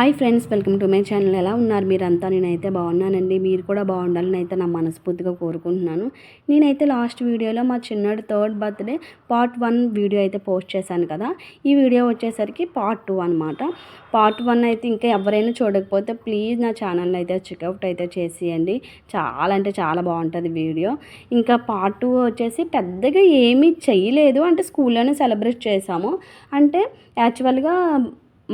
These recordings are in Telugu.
Hi friends welcome to my channel. ఎలా ఉన్నారు మీరంతా? నేనైతే బాగున్నానండి. మీరు కూడా బాగుండాలని అయితే నా మనస్ఫూర్తిగా కోరుకుంటున్నాను. నేనైతే లాస్ట్ వీడియోలో మా చిన్నడు third birthday part one video అయితే పోస్ట్ చేశాను కదా. ఈ వీడియో వచ్చేసరికి పార్ట్ టూ అనమాట పార్ట్ వన్ అయితే ఇంకా ఎవరైనా చూడకపోతే ప్లీజ్ నా ఛానల్ అయితే చెక్అవుట్ అయితే చేసేయండి. చాలా అంటే చాలా బాగుంటుంది వీడియో. ఇంకా పార్ట్ టూ వచ్చేసి పెద్దగా ఏమీ చేయలేదు. అంటే స్కూల్లోనే సెలబ్రేట్ చేసాము అంటే యాక్చువల్గా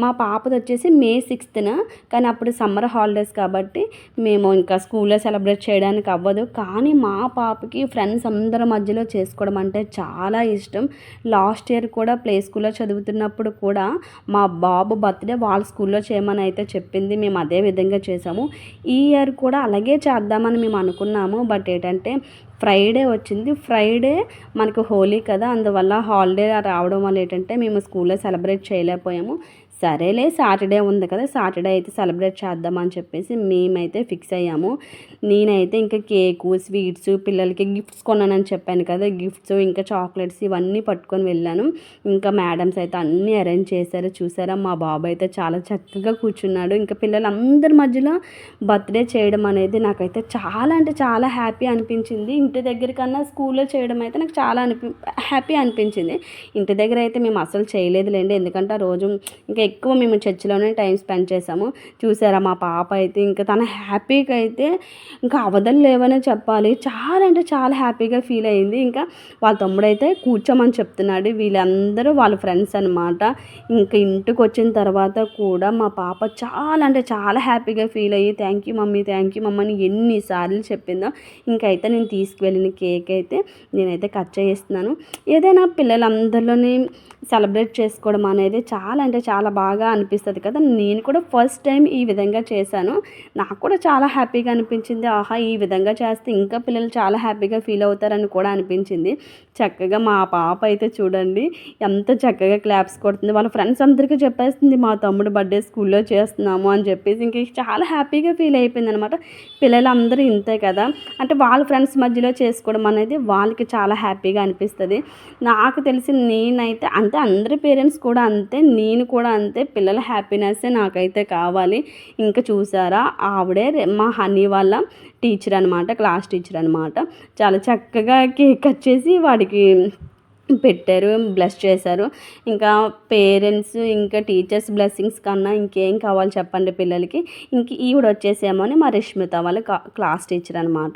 మా పాపది వచ్చేసి మే సిక్స్త్న కానీ అప్పుడు సమ్మర్ హాలిడేస్ కాబట్టి మేము ఇంకా స్కూల్లో సెలబ్రేట్ చేయడానికి అవ్వదు. కానీ మా పాపకి ఫ్రెండ్స్ అందరి మధ్యలో చేసుకోవడం అంటే చాలా ఇష్టం. లాస్ట్ ఇయర్ కూడా ప్లే స్కూల్లో చదువుతున్నప్పుడు కూడా మా బాబు బర్త్డే వాళ్ళ స్కూల్లో చేయమని అయితే చెప్పింది. మేము అదే విధంగా చేసాము ఈ ఇయర్ కూడా అలాగే చేద్దామని మేము అనుకున్నాము. బట్ ఏంటంటే ఫ్రైడే వచ్చింది. ఫ్రైడే మనకు హోలీ కదా. అందువల్ల హాలిడే రావడం వల్ల ఏంటంటే మేము స్కూల్లో సెలబ్రేట్ చేయలేకపోయాము. సరేలే సాటర్డే ఉంది కదా సాటర్డే అయితే సెలబ్రేట్ చేద్దామని చెప్పేసి మేమైతే ఫిక్స్ అయ్యాము. నేనైతే ఇంకా కేకు స్వీట్స్ పిల్లలకి గిఫ్ట్స్ కొన్నానని చెప్పాను కదా గిఫ్ట్స్ ఇంకా చాక్లెట్స్ ఇవన్నీ పట్టుకొని వెళ్ళాను. ఇంకా మేడమ్స్ అయితే అన్నీ అరేంజ్ చేశారు చూసారా? మా బాబు అయితే చాలా చక్కగా కూర్చున్నాడు. ఇంకా పిల్లలందరి మధ్యలో బర్త్డే చేయడం అనేది నాకైతే చాలా అంటే చాలా హ్యాపీ అనిపించింది. ఇంటి దగ్గర కన్నా స్కూల్లో చేయడం అయితే నాకు చాలా అనిపి హ్యాపీ అనిపించింది. ఇంటి దగ్గర అయితే మేము అసలు చేయలేదులేండి. ఎందుకంటే ఆ రోజు ఇంకా ఎక్కువ మేము చర్చిలోనే టైం స్పెండ్ చేసాము చూసారా మా పాప అయితే ఇంకా తన హ్యాపీగా అయితే ఇంకా అవధలు లేవనే చెప్పాలి. చాలా అంటే చాలా హ్యాపీగా ఫీల్ అయింది. ఇంకా వాళ్ళ తమ్ముడు అయితే కూర్చోమని చెప్తున్నాడు. వీళ్ళందరూ వాళ్ళ ఫ్రెండ్స్ అనమాట ఇంకా ఇంటికి వచ్చిన తర్వాత కూడా మా పాప చాలా అంటే చాలా హ్యాపీగా ఫీల్ అయ్యి thank you mummy thank you mummy అని ఎన్నిసార్లు చెప్పిందో ఇంకైతే నేను తీసుకువెళ్ళిన కేక్ అయితే నేనైతే కట్ చేస్తున్నాను ఏదైనా పిల్లలందరిలోని సెలబ్రేట్ చేసుకోవడం అనేది చాలా అంటే చాలా బాగా అనిపిస్తుంది కదా. నేను కూడా ఫస్ట్ టైం ఈ విధంగా చేశాను. నాకు కూడా చాలా హ్యాపీగా అనిపించింది. ఆహా ఈ విధంగా చేస్తే ఇంకా పిల్లలు చాలా హ్యాపీగా ఫీల్ అవుతారని కూడా అనిపించింది. చక్కగా మా పాప అయితే చూడండి ఎంత చక్కగా క్లాప్స్ కొడుతుంది. వాళ్ళ ఫ్రెండ్స్ అందరికీ చెప్పేస్తుంది మా తమ్ముడు బర్త్డే స్కూల్లో చేస్తున్నాము అని చెప్పేసి. ఇంక చాలా హ్యాపీగా ఫీల్ అయిపోయింది అనమాట. పిల్లలందరూ ఇంతే కదా. అంటే వాళ్ళ ఫ్రెండ్స్ మధ్యలో చేసుకోవడం అనేది వాళ్ళకి చాలా హ్యాపీగా అనిపిస్తుంది. నాకు తెలిసి నేనైతే అంటే అందరి పేరెంట్స్ కూడా అంతే నేను కూడా అంతే అంతే పిల్లల హ్యాపీనెస్ నాకైతే కావాలి. ఇంకా చూసారా ఆవిడే మా హనీ వాళ్ళ టీచర్ అనమాట క్లాస్ టీచర్ అనమాట చాలా చక్కగా కేక్ వచ్చేసి వాడికి పెట్టారు బ్లెస్ చేశారు. ఇంకా పేరెంట్స్ ఇంకా టీచర్స్ బ్లెస్సింగ్స్ కన్నా ఇంకేం కావాలి చెప్పండి పిల్లలకి. ఇంక ఈవిడ వచ్చేసేమో అని మా రష్మిత వాళ్ళ క్లాస్ టీచర్ అనమాట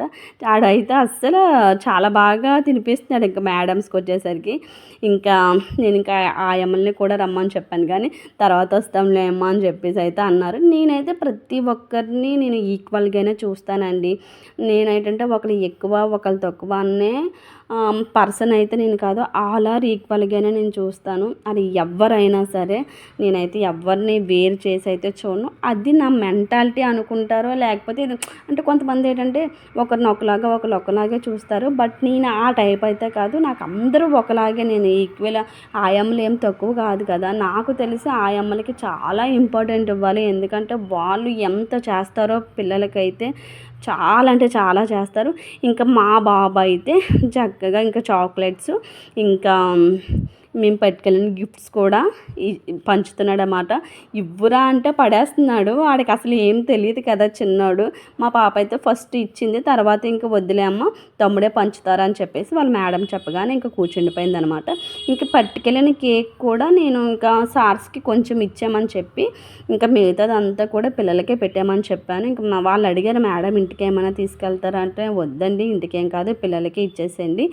ఆడైతే అస్సలు చాలా బాగా తినిపిస్తున్నాడు ఇంకా మేడమ్స్కి వచ్చేసరికి. ఇంకా నేను ఇంకా ఆయమ్మల్ని కూడా రమ్మని చెప్పాను కానీ తర్వాత వస్తాంలే అమ్మ అని చెప్పేసి అయితే అన్నారు. నేనైతే ప్రతి ఒక్కరిని నేను ఈక్వల్గానే చూస్తానండి. నేనేంటంటే ఒకరు ఎక్కువ ఒకరు తక్కువ అనే పర్సన్ అయితే నేను కాదు ఆల్ ఆర్ ఈక్వల్గానే నేను చూస్తాను. అది ఎవరైనా సరే నేనైతే ఎవరిని వేరు చేసి అయితే చూడను. అది నా మెంటాలిటీ అనుకుంటారో లేకపోతే ఇది అంటే కొంతమంది ఏంటంటే ఒకరిని ఒకలాగా ఒకరు ఒకలాగే చూస్తారు. బట్ నేను ఆ టైప్ అయితే కాదు నాకు అందరూ ఒకలాగే నేను ఈక్వల్ ఆయమ్మలు ఏం తక్కువ కాదు కదా. నాకు తెలిసి ఆయమ్మలకి చాలా ఇంపార్టెంట్ ఇవ్వాలి. ఎందుకంటే వాళ్ళు ఎంత చేస్తారో పిల్లలకైతే చాలా అంటే చాలా చేస్తారు. ఇంకా మా బాబు అయితే చక్కగా ఇంకా చాక్లెట్స్ ఇంకా మేము పట్టుకెళ్ళిన గిఫ్ట్స్ కూడా పంచుతున్నాడు అన్నమాట ఇవ్వురా అంటే పడేస్తున్నాడు. వాడికి అసలు ఏం తెలియదు కదా చిన్నాడు. మా పాప అయితే ఫస్ట్ ఇచ్చింది తర్వాత ఇంకా వద్దులే అమ్మ తమ్ముడే పంచుతారా అని చెప్పేసి వాళ్ళ మేడం చెప్పగానే ఇంకా కూర్చుండిపోయింది అనమాట ఇంకా పట్టుకెళ్ళిన కేక్ కూడా నేను ఇంకా సార్స్కి కొంచెం ఇచ్చామని చెప్పి ఇంకా మిగతాదంతా కూడా పిల్లలకే పెట్టామని చెప్పాను. ఇంకా వాళ్ళు అడిగారు మేడం ఇంటికి ఏమైనా తీసుకెళ్తారా? అంటే వద్దండి ఇంటికేం కాదు పిల్లలకి ఇచ్చేసేయండి.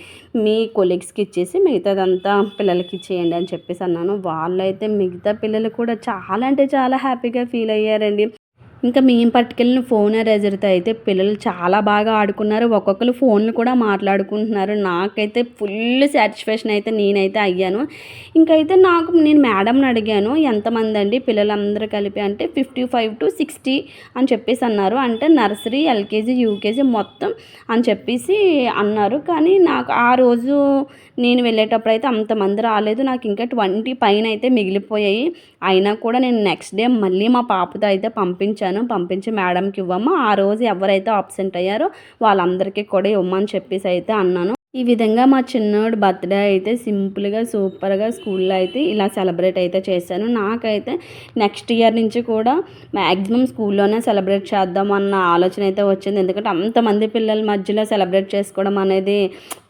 మీ కొలీగ్స్కి ఇచ్చేసి మిగతాదంతా పిల్లలకి వాళ్ళకి ఇచ్చేయండి అని చెప్పేసి అన్నాను. వాళ్ళైతే మిగతా పిల్లలు కూడా చాలా అంటే చాలా హ్యాపీగా ఫీల్ అయ్యారండి. ఇంకా మేము పట్టుకెళ్ళిన ఫోన్ ఎరేజర్తో అయితే పిల్లలు చాలా బాగా ఆడుకున్నారు. ఒక్కొక్కరు ఫోన్లు కూడా మాట్లాడుకుంటున్నారు. నాకైతే ఫుల్ సాటిస్ఫాక్షన్ అయితే నేనైతే అయ్యాను. ఇంకైతే నాకు నేను మేడంని అడిగాను ఎంతమంది అండి పిల్లలందరూ కలిపి? అంటే ఫిఫ్టీ ఫైవ్ టు సిక్స్టీ అని చెప్పేసి అన్నారు. అంటే నర్సరీ ఎల్కేజీ యూకేజీ మొత్తం అని చెప్పేసి అన్నారు. కానీ నాకు ఆ రోజు నేను వెళ్ళేటప్పుడు అయితే అంతమంది రాలేదు. నాకు ఇంకా ట్వంటీ పైన అయితే మిగిలిపోయాయి. అయినా కూడా నేను నెక్స్ట్ డే మళ్ళీ మా పాపతో అయితే పంపించాను. పంపించి మేడంకి ఇవ్వము. ఆ రోజు ఎవరైతే ఆబ్సెంట్ అయ్యారో వాళ్ళందరికీ కూడా ఇవ్వమని చెప్పేసి అయితే అన్నాను. ఈ విధంగా మా చిన్నోడు బర్త్డే అయితే సింపుల్గా సూపర్గా స్కూల్లో అయితే ఇలా సెలబ్రేట్ అయితే చేశాను. నాకైతే నెక్స్ట్ ఇయర్ నుంచి కూడా మ్యాక్సిమం స్కూల్లోనే సెలబ్రేట్ చేద్దాం అన్న ఆలోచన అయితే వచ్చింది. ఎందుకంటే అంతమంది పిల్లల మధ్యలో సెలబ్రేట్ చేసుకోవడం అనేది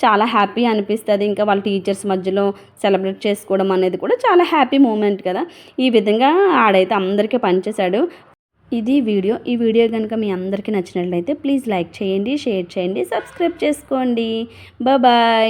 చాలా హ్యాపీ అనిపిస్తుంది. ఇంకా వాళ్ళ టీచర్స్ మధ్యలో సెలబ్రేట్ చేసుకోవడం అనేది కూడా చాలా హ్యాపీ మూమెంట్ కదా. ఈ విధంగా ఆడైతే అందరికీ పనిచేశాడు. ఇది వీడియో. ఈ వీడియో కనుక మీ అందరికీ నచ్చినట్లయితే ప్లీజ్ లైక్ చేయండి షేర్ చేయండి సబ్స్క్రైబ్ చేసుకోండి. బాయ్.